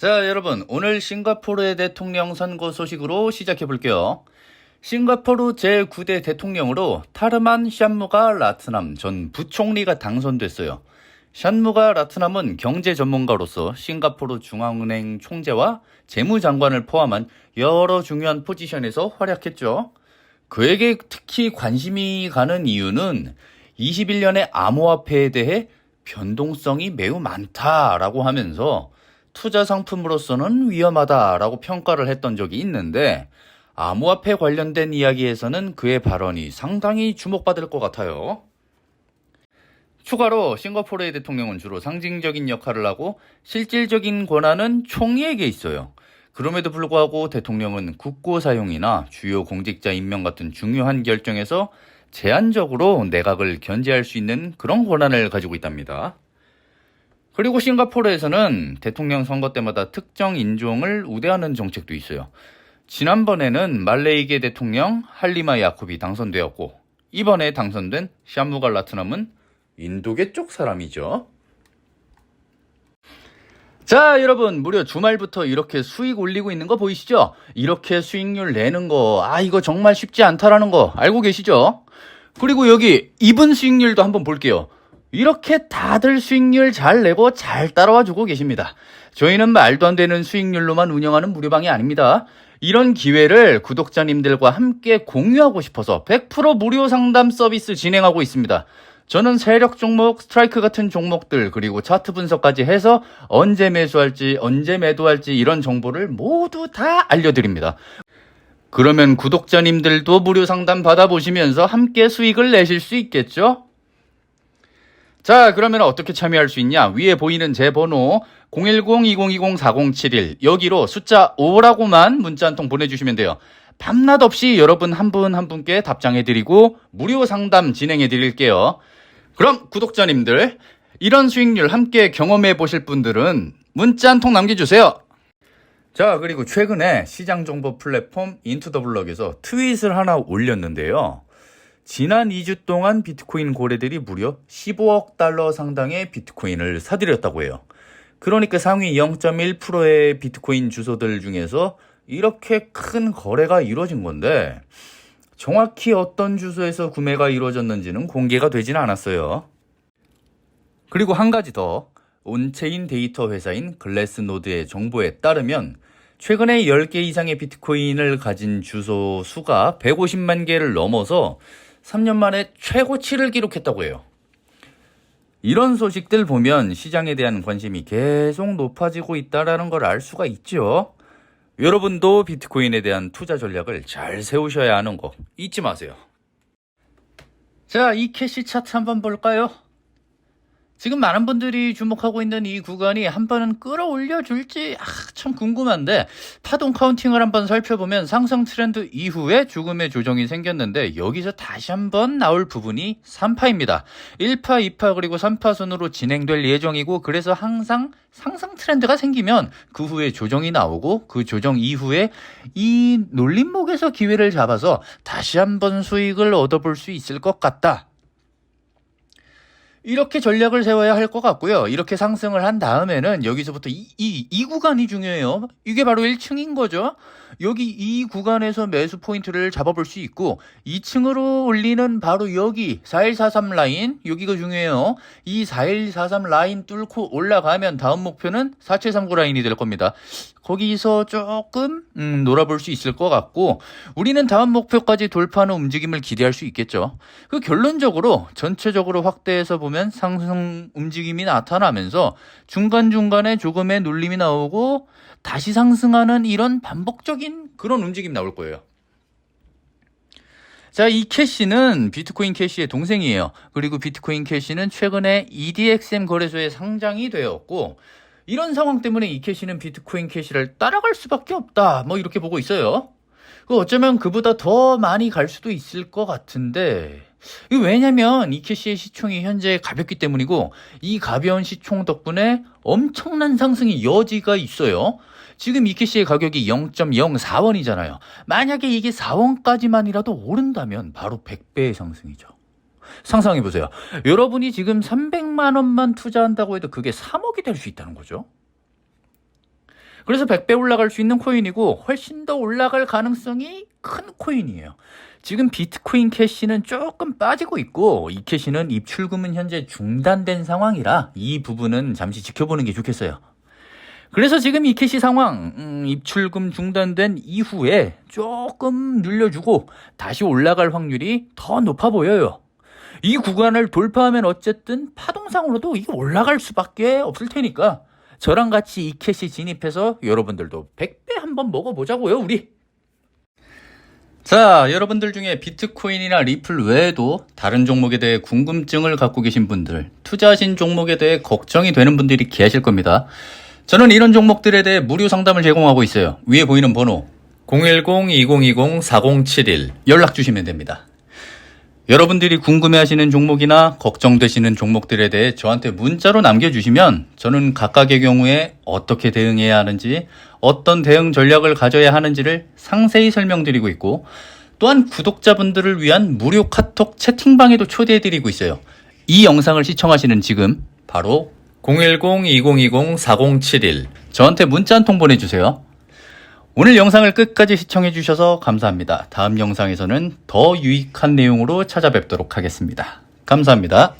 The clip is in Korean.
자, 여러분, 오늘 싱가포르의 대통령 선거 소식으로 시작해 볼게요. 싱가포르 제9대 대통령으로 타르만 샨무가 라트남 전 부총리가 당선됐어요. 샨무가 라트남은 경제 전문가로서 싱가포르 중앙은행 총재와 재무장관을 포함한 여러 중요한 포지션에서 활약했죠. 그에게 특히 관심이 가는 이유는 21년의 암호화폐에 대해 변동성이 매우 많다라고 하면서 투자 상품으로서는 위험하다라고 평가를 했던 적이 있는데 암호화폐 관련된 이야기에서는 그의 발언이 상당히 주목받을 것 같아요. 추가로 싱가포르의 대통령은 주로 상징적인 역할을 하고 실질적인 권한은 총리에게 있어요. 그럼에도 불구하고 대통령은 국고 사용이나 주요 공직자 임명 같은 중요한 결정에서 제한적으로 내각을 견제할 수 있는 그런 권한을 가지고 있답니다. 그리고 싱가포르에서는 대통령 선거 때마다 특정 인종을 우대하는 정책도 있어요. 지난번에는 말레이계 대통령 할리마 야콥이 당선되었고 이번에 당선된 샤무갈 라트남은 인도계 쪽 사람이죠. 자, 여러분, 무려 주말부터 이렇게 수익 올리고 있는 거 보이시죠? 이렇게 수익률 내는 거, 아, 이거 정말 쉽지 않다라는 거 알고 계시죠? 그리고 여기 이분 수익률도 한번 볼게요. 이렇게 다들 수익률 잘 내고 잘 따라와 주고 계십니다. 저희는 말도 안 되는 수익률로만 운영하는 무료방이 아닙니다. 이런 기회를 구독자님들과 함께 공유하고 싶어서 100% 무료 상담 서비스 진행하고 있습니다. 저는 세력 종목, 스트라이크 같은 종목들, 그리고 차트 분석까지 해서 언제 매수할지, 언제 매도할지 이런 정보를 모두 다 알려드립니다. 그러면 구독자님들도 무료 상담 받아보시면서 함께 수익을 내실 수 있겠죠? 자, 그러면 어떻게 참여할 수 있냐? 위에 보이는 제 번호 010-2020-4071 여기로 숫자 5라고만 문자 한 통 보내주시면 돼요. 밤낮 없이 여러분 한분한 분께 답장해드리고 무료 상담 진행해드릴게요. 그럼 구독자님들 이런 수익률 함께 경험해 보실 분들은 문자 한 통 남겨주세요. 자, 그리고 최근에 시장 정보 플랫폼 인투더블럭에서 트윗을 하나 올렸는데요. 지난 2주 동안 비트코인 고래들이 무려 15억 달러 상당의 비트코인을 사들였다고 해요. 그러니까 상위 0.1%의 비트코인 주소들 중에서 이렇게 큰 거래가 이루어진 건데 정확히 어떤 주소에서 구매가 이루어졌는지는 공개가 되지는 않았어요. 그리고 한 가지 더 온체인 데이터 회사인 글래스노드의 정보에 따르면 최근에 10개 이상의 비트코인을 가진 주소 수가 150만 개를 넘어서 3년 만에 최고치를 기록했다고 해요. 이런 소식들 보면 시장에 대한 관심이 계속 높아지고 있다라는 걸 알 수가 있죠. 여러분도 비트코인에 대한 투자 전략을 잘 세우셔야 하는 거 잊지 마세요. 자, 이 캐시 차트 한번 볼까요? 지금 많은 분들이 주목하고 있는 이 구간이 한 번은 끌어올려 줄지 아, 참 궁금한데 파동 카운팅을 한번 살펴보면 상승 트렌드 이후에 죽음의 조정이 생겼는데 여기서 다시 한번 나올 부분이 3파입니다. 1파, 2파 그리고 3파 순으로 진행될 예정이고 그래서 항상 상승 트렌드가 생기면 그 후에 조정이 나오고 그 조정 이후에 이 놀림목에서 기회를 잡아서 다시 한번 수익을 얻어볼 수 있을 것 같다. 이렇게 전략을 세워야 할 것 같고요. 이렇게 상승을 한 다음에는 여기서부터 이, 이, 이 구간이 중요해요. 이게 바로 1층인 거죠. 여기 이 구간에서 매수 포인트를 잡아볼 수 있고 2층으로 올리는 바로 여기 4143 라인 여기가 중요해요. 이 4143 라인 뚫고 올라가면 다음 목표는 4739 라인이 될 겁니다. 거기서 조금 음, 놀아볼 수 있을 것 같고 우리는 다음 목표까지 돌파하는 움직임을 기대할 수 있겠죠. 그 결론적으로 전체적으로 확대해서 보면 상승 움직임이 나타나면서 중간중간에 조금의 눌림이 나오고 다시 상승하는 이런 반복적인 그런 움직임 나올 거예요. 자, 이 캐시는 비트코인 캐시의 동생이에요. 그리고 비트코인 캐시는 최근에 EDXM 거래소에 상장이 되었고 이런 상황 때문에 이 캐시는 비트코인 캐시를 따라갈 수밖에 없다. 뭐 이렇게 보고 있어요. 그 어쩌면 그보다 더 많이 갈 수도 있을 것 같은데 왜냐면 이 캐시의 시총이 현재 가볍기 때문이고 이 가벼운 시총 덕분에 엄청난 상승의 여지가 있어요. 지금 이 캐시의 가격이 0.04원이잖아요. 만약에 이게 4원까지만이라도 오른다면 바로 100배의 상승이죠. 상상해 보세요. 여러분이 지금 300만 원만 투자한다고 해도 그게 3억이 될 수 있다는 거죠. 그래서 100배 올라갈 수 있는 코인이고 훨씬 더 올라갈 가능성이 큰 코인이에요. 지금 비트코인 캐시는 조금 빠지고 있고 이 캐시는 입출금은 현재 중단된 상황이라 이 부분은 잠시 지켜보는 게 좋겠어요. 그래서 지금 이 캐시 상황 음, 입출금 중단된 이후에 조금 늘려주고 다시 올라갈 확률이 더 높아 보여요. 이 구간을 돌파하면 어쨌든 파동상으로도 이게 올라갈 수밖에 없을 테니까 저랑 같이 이 캐시 진입해서 여러분들도 100배 한번 먹어보자고요 우리. 자, 여러분들 중에 비트코인이나 리플 외에도 다른 종목에 대해 궁금증을 갖고 계신 분들, 투자하신 종목에 대해 걱정이 되는 분들이 계실 겁니다. 저는 이런 종목들에 대해 무료 상담을 제공하고 있어요. 위에 보이는 번호 010-2020-4071 연락 주시면 됩니다. 여러분들이 궁금해하시는 종목이나 걱정되시는 종목들에 대해 저한테 문자로 남겨주시면 저는 각각의 경우에 어떻게 대응해야 하는지 어떤 대응 전략을 가져야 하는지를 상세히 설명드리고 있고 또한 구독자분들을 위한 무료 카톡 채팅방에도 초대해드리고 있어요. 이 영상을 시청하시는 지금 바로 010-2020-4071 저한테 문자 한 통 보내주세요. 오늘 영상을 끝까지 시청해주셔서 감사합니다. 다음 영상에서는 더 유익한 내용으로 찾아뵙도록 하겠습니다. 감사합니다.